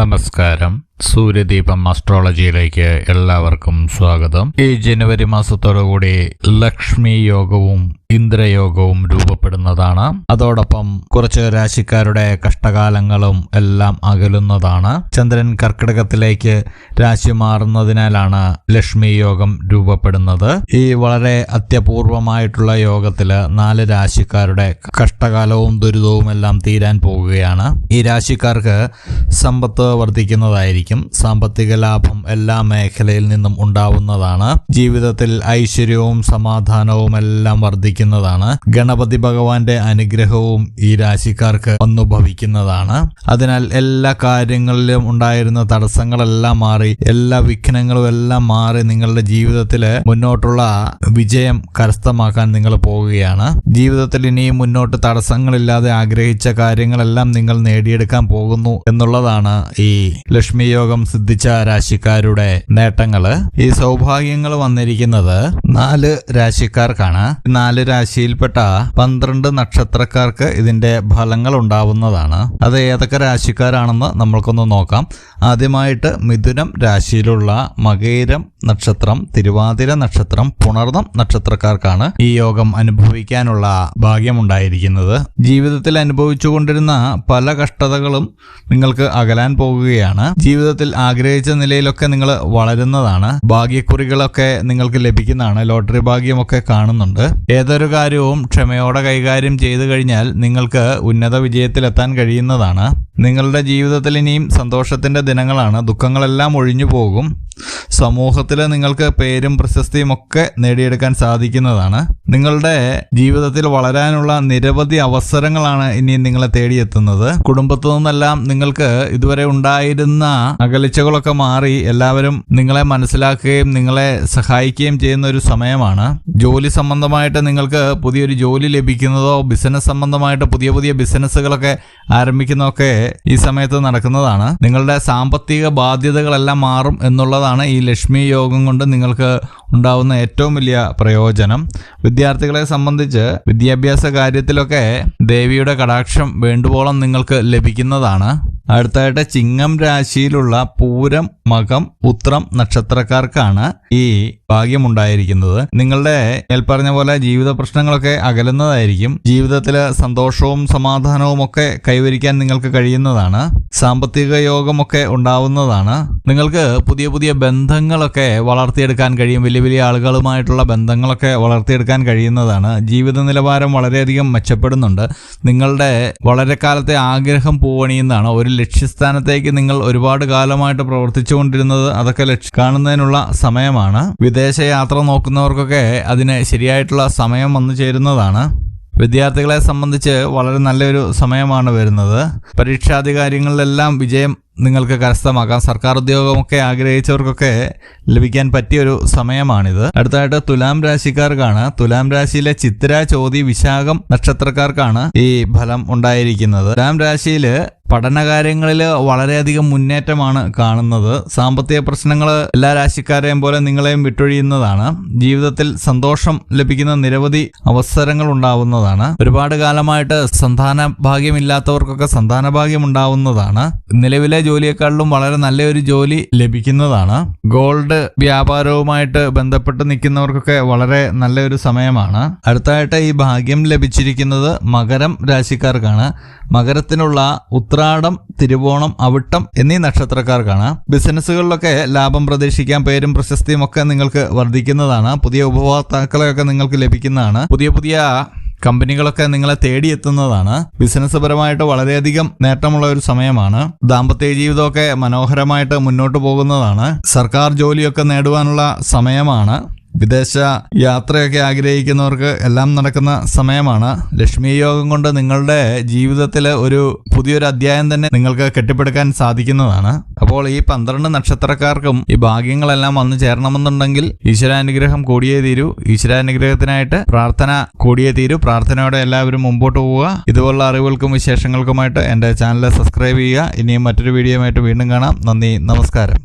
നമസ്കാരം. സൂര്യദീപം അസ്ട്രോളജിയിലേക്ക് എല്ലാവർക്കും സ്വാഗതം. ഈ ജനുവരി മാസത്തോടുകൂടി ലക്ഷ്മി യോഗവും ഇന്ദ്രയോഗവും രൂപപ്പെടുന്നതാണ് അതോടൊപ്പം കുറച്ച് രാശിക്കാരുടെ കഷ്ടകാലങ്ങളും എല്ലാം അകലുന്നതാണ്. ചന്ദ്രൻ കർക്കിടകത്തിലേക്ക് രാശി മാറുന്നതിനാലാണ് ലക്ഷ്മി യോഗം രൂപപ്പെടുന്നത്. ഈ വളരെ അത്യപൂർവമായിട്ടുള്ള യോഗത്തിൽ നാല് രാശിക്കാരുടെ കഷ്ടകാലവും ദുരിതവും എല്ലാം തീരാൻ പോകുകയാണ്. ഈ രാശിക്കാർക്ക് സമ്പത്ത് വർദ്ധിക്കുന്നതായിരിക്കും. സാമ്പത്തിക ലാഭം എല്ലാ മേഖലയിൽ നിന്നും ഉണ്ടാവുന്നതാണ്. ജീവിതത്തിൽ ഐശ്വര്യവും സമാധാനവും എല്ലാം വർദ്ധിക്കുന്നതാണ്. ഗണപതി ഭഗവാന്റെ അനുഗ്രഹവും ഈ രാശിക്കാർക്ക് വന്നു ഭവിക്കുന്നതാണ് അതിനാൽ എല്ലാ കാര്യങ്ങളിലും ഉണ്ടായിരുന്ന തടസ്സങ്ങളെല്ലാം മാറി എല്ലാ വിഘ്നങ്ങളും എല്ലാം മാറി നിങ്ങളുടെ ജീവിതത്തിൽ മുന്നോട്ടുള്ള വിജയം കരസ്ഥമാക്കാൻ നിങ്ങൾ പോവുകയാണ്. ജീവിതത്തിൽ ഇനിയും മുന്നോട്ട് തടസ്സങ്ങളില്ലാതെ ആഗ്രഹിച്ച കാര്യങ്ങളെല്ലാം നിങ്ങൾ നേടിയെടുക്കാൻ പോകുന്നു എന്നുള്ളതാണ് ഈ ലക്ഷ്മി യോഗം സിദ്ധിച്ച രാശിക്കാരുടെ നേട്ടങ്ങൾ ഈ സൗഭാഗ്യങ്ങൾ വന്നിരിക്കുന്നത് നാല് രാശിക്കാർക്കാണ്. നാല് രാശിയിൽപ്പെട്ട പന്ത്രണ്ട് നക്ഷത്രക്കാർക്ക് ഇതിന്റെ ഫലങ്ങൾ ഉണ്ടാവുന്നതാണ്. അത് ഏതൊക്കെ രാശിക്കാരാണെന്ന് നമ്മൾക്കൊന്ന് നോക്കാം. ആദ്യമായിട്ട് മിഥുനം രാശിയിലുള്ള മകേരം നക്ഷത്രം തിരുവാതിര നക്ഷത്രം പുണർന്നം നക്ഷത്രക്കാർക്കാണ് ഈ യോഗം അനുഭവിക്കാനുള്ള ഭാഗ്യമുണ്ടായിരിക്കുന്നത്. ജീവിതത്തിൽ അനുഭവിച്ചുകൊണ്ടിരുന്ന പല കഷ്ടതകളും നിങ്ങൾക്ക് അകലാൻ പോകുകയാണ്. ജീവിതത്തിൽ ആഗ്രഹിച്ച നിലയിലൊക്കെ നിങ്ങൾ വളരുന്നതാണ്. ഭാഗ്യക്കുറികളൊക്കെ നിങ്ങൾക്ക് ലഭിക്കുന്നതാണ്. ലോട്ടറി ഭാഗ്യമൊക്കെ കാണുന്നുണ്ട്. ഏതൊരു കാര്യവും ക്ഷമയോടെ കൈകാര്യം ചെയ്തു കഴിഞ്ഞാൽ നിങ്ങൾക്ക് ഉന്നത വിജയത്തിലെത്താൻ കഴിയുന്നതാണ്. നിങ്ങളുടെ ജീവിതത്തിൽ ഇനിയും സന്തോഷത്തിന്റെ ദിനങ്ങളാണ്. ദുഃഖങ്ങളെല്ലാം ഒഴിഞ്ഞു പോകും. സമൂഹത്തിൽ നിങ്ങൾക്ക് പേരും പ്രശസ്തിയും ഒക്കെ നേടിയെടുക്കാൻ സാധിക്കുന്നതാണ്. നിങ്ങളുടെ ജീവിതത്തിൽ വളരാനുള്ള നിരവധി അവസരങ്ങളാണ് ഇനി നിങ്ങളെ തേടിയെത്തുന്നത്. കുടുംബത്തു നിന്നെല്ലാം നിങ്ങൾക്ക് ഇതുവരെ ഉണ്ടായിരുന്ന അകലിച്ചകളൊക്കെ മാറി എല്ലാവരും നിങ്ങളെ മനസ്സിലാക്കുകയും നിങ്ങളെ സഹായിക്കുകയും ചെയ്യുന്ന ഒരു സമയമാണ്. ജോലി സംബന്ധമായിട്ട് നിങ്ങൾക്ക് പുതിയൊരു ജോലി ലഭിക്കുന്നതോ ബിസിനസ് സംബന്ധമായിട്ട് പുതിയ പുതിയ ബിസിനസ്സുകളൊക്കെ ആരംഭിക്കുന്നതൊക്കെ ഈ സമയത്ത് നടക്കുന്നതാണ്. നിങ്ങളുടെ സാമ്പത്തിക ബാധ്യതകളെല്ലാം മാറും എന്നുള്ളതാണ് ഈ ലക്ഷ്മി യോഗം കൊണ്ട് നിങ്ങൾക്ക് ഉണ്ടാവുന്ന ഏറ്റവും വലിയ പ്രയോജനം. വിദ്യാർത്ഥികളെ സംബന്ധിച്ച് വിദ്യാഭ്യാസ കാര്യത്തിലൊക്കെ ദേവിയുടെ കടാക്ഷം വേണ്ടുവോളം നിങ്ങൾക്ക് ലഭിക്കുന്നതാണ്. അടുത്തായിട്ട് ചിങ്ങം രാശിയിലുള്ള പൂരം മകം ഉത്രം നക്ഷത്രക്കാർക്കാണ് ഈ ഭാഗ്യമുണ്ടായിരിക്കുന്നത്. നിങ്ങളുടെ മേൽപ്പറഞ്ഞ പോലെ ജീവിത പ്രശ്നങ്ങളൊക്കെ അകലുന്നതായിരിക്കും. ജീവിതത്തിൽ സന്തോഷവും സമാധാനവും ഒക്കെ കൈവരിക്കാൻ നിങ്ങൾക്ക് കഴിയുന്നതാണ്. സാമ്പത്തിക യോഗമൊക്കെ ഉണ്ടാവുന്നതാണ്. നിങ്ങൾക്ക് പുതിയ പുതിയ ബന്ധങ്ങളൊക്കെ വളർത്തിയെടുക്കാൻ കഴിയും. വലിയ വലിയ ആളുകളുമായിട്ടുള്ള ബന്ധങ്ങളൊക്കെ വളർത്തിയെടുക്കാൻ കഴിയുന്നതാണ്. ജീവിത നിലവാരം വളരെയധികം മെച്ചപ്പെടുന്നുണ്ട്. നിങ്ങളുടെ വളരെ കാലത്തെ ആഗ്രഹം പൂവണിയുന്നതാണ്. ഒരു ലക്ഷ്യസ്ഥാനത്തേക്ക് നിങ്ങൾ ഒരുപാട് കാലമായിട്ട് പ്രവർത്തിച്ചുകൊണ്ടിരുന്നത് അതൊക്കെ ലക്ഷ്യം കാണുന്നതിനുള്ള സമയമാണ്. വിദേശയാത്ര നോക്കുന്നവർക്കൊക്കെ അതിന് ശരിയായിട്ടുള്ള സമയം വന്നു ചേരുന്നതാണ്. വിദ്യാർത്ഥികളെ സംബന്ധിച്ച് വളരെ നല്ലൊരു സമയമാണ് വരുന്നത്. പരീക്ഷാധികാരികളിലെല്ലാം വിജയം നിങ്ങൾക്ക് കരസ്ഥമാക്കാം. സർക്കാർ ഉദ്യോഗമൊക്കെ ആഗ്രഹിച്ചവർക്കൊക്കെ ലഭിക്കാൻ പറ്റിയ ഒരു സമയമാണിത്. അടുത്തായിട്ട് തുലാം രാശിക്കാർക്കാണ്. തുലാം രാശിയിലെ ചിത്ര ചോതി വിശാഖം നക്ഷത്രക്കാർക്കാണ് ഈ ഫലം ഉണ്ടായിരിക്കുന്നത്. തുലാം രാശിയിൽ പഠനകാര്യങ്ങളിൽ വളരെയധികം മുന്നേറ്റമാണ് കാണുന്നത്. സാമ്പത്തിക പ്രശ്നങ്ങൾ എല്ലാ രാശിക്കാരെയും പോലെ നിങ്ങളെയും വിട്ടൊഴിയുന്നതാണ്. ജീവിതത്തിൽ സന്തോഷം ലഭിക്കുന്ന നിരവധി അവസരങ്ങൾ ഉണ്ടാവുന്നതാണ്. ഒരുപാട് കാലമായിട്ട് സന്താന ഭാഗ്യമില്ലാത്തവർക്കൊക്കെ സന്താന ഭാഗ്യം ഉണ്ടാവുന്നതാണ്. നിലവിലെ ജോലിയെക്കാളിലും വളരെ നല്ലൊരു ജോലി ലഭിക്കുന്നതാണ്. ഗോൾഡ് വ്യാപാരവുമായിട്ട് ബന്ധപ്പെട്ട് നിൽക്കുന്നവർക്കൊക്കെ വളരെ നല്ലൊരു സമയമാണ്. അടുത്തായിട്ട് ഈ ഭാഗ്യം ലഭിച്ചിരിക്കുന്നത് മകരം രാശിക്കാർക്കാണ്. മകരത്തിനുള്ള ഉത്രാടം തിരുവോണം അവിട്ടം എന്നീ നക്ഷത്രക്കാർക്കാണ്. ബിസിനസ്സുകളിലൊക്കെ ലാഭം പ്രതീക്ഷിക്കാൻ പേരും പ്രശസ്തിയും ഒക്കെ നിങ്ങൾക്ക് വർദ്ധിക്കുന്നതാണ്. പുതിയ ഉപഭോക്താക്കളെയൊക്കെ നിങ്ങൾക്ക് ലഭിക്കുന്നതാണ്. പുതിയ പുതിയ കമ്പനികളൊക്കെ നിങ്ങളെ തേടിയെത്തുന്നതാണ്. ബിസിനസ് പരമായിട്ട് വളരെയധികം നേട്ടമുള്ള ഒരു സമയമാണ്. ദാമ്പത്യ ജീവിതമൊക്കെ മനോഹരമായിട്ട് മുന്നോട്ട് പോകുന്നതാണ്. സർക്കാർ ജോലിയൊക്കെ നേടുവാനുള്ള സമയമാണ്. വിദേശ യാത്രയൊക്കെ ആഗ്രഹിക്കുന്നവർക്ക് എല്ലാം നടക്കുന്ന സമയമാണ്. ലക്ഷ്മി യോഗം കൊണ്ട് നിങ്ങളുടെ ജീവിതത്തിൽ ഒരു പുതിയൊരു അധ്യായം തന്നെ നിങ്ങൾക്ക് കെട്ടിപ്പടുക്കാൻ സാധിക്കുന്നതാണ്. അപ്പോൾ ഈ പന്ത്രണ്ട് നക്ഷത്രക്കാർക്കും ഈ ഭാഗ്യങ്ങളെല്ലാം വന്നു ചേരണമെന്നുണ്ടെങ്കിൽ ഈശ്വരാനുഗ്രഹം കൂടിയേ തീരൂ. ഈശ്വരാനുഗ്രഹത്തിനായിട്ട് പ്രാർത്ഥന കൂടിയേ തീരൂ. പ്രാർത്ഥനയോടെ എല്ലാവരും മുമ്പോട്ട് പോവുക. ഇതുപോലുള്ള അറിവുകൾക്കും വിശേഷങ്ങൾക്കുമായിട്ട് എന്റെ ചാനൽ സബ്സ്ക്രൈബ് ചെയ്യുക. ഇനിയും മറ്റൊരു വീഡിയോയുമായിട്ട് വീണ്ടും കാണാം. നന്ദി. നമസ്കാരം.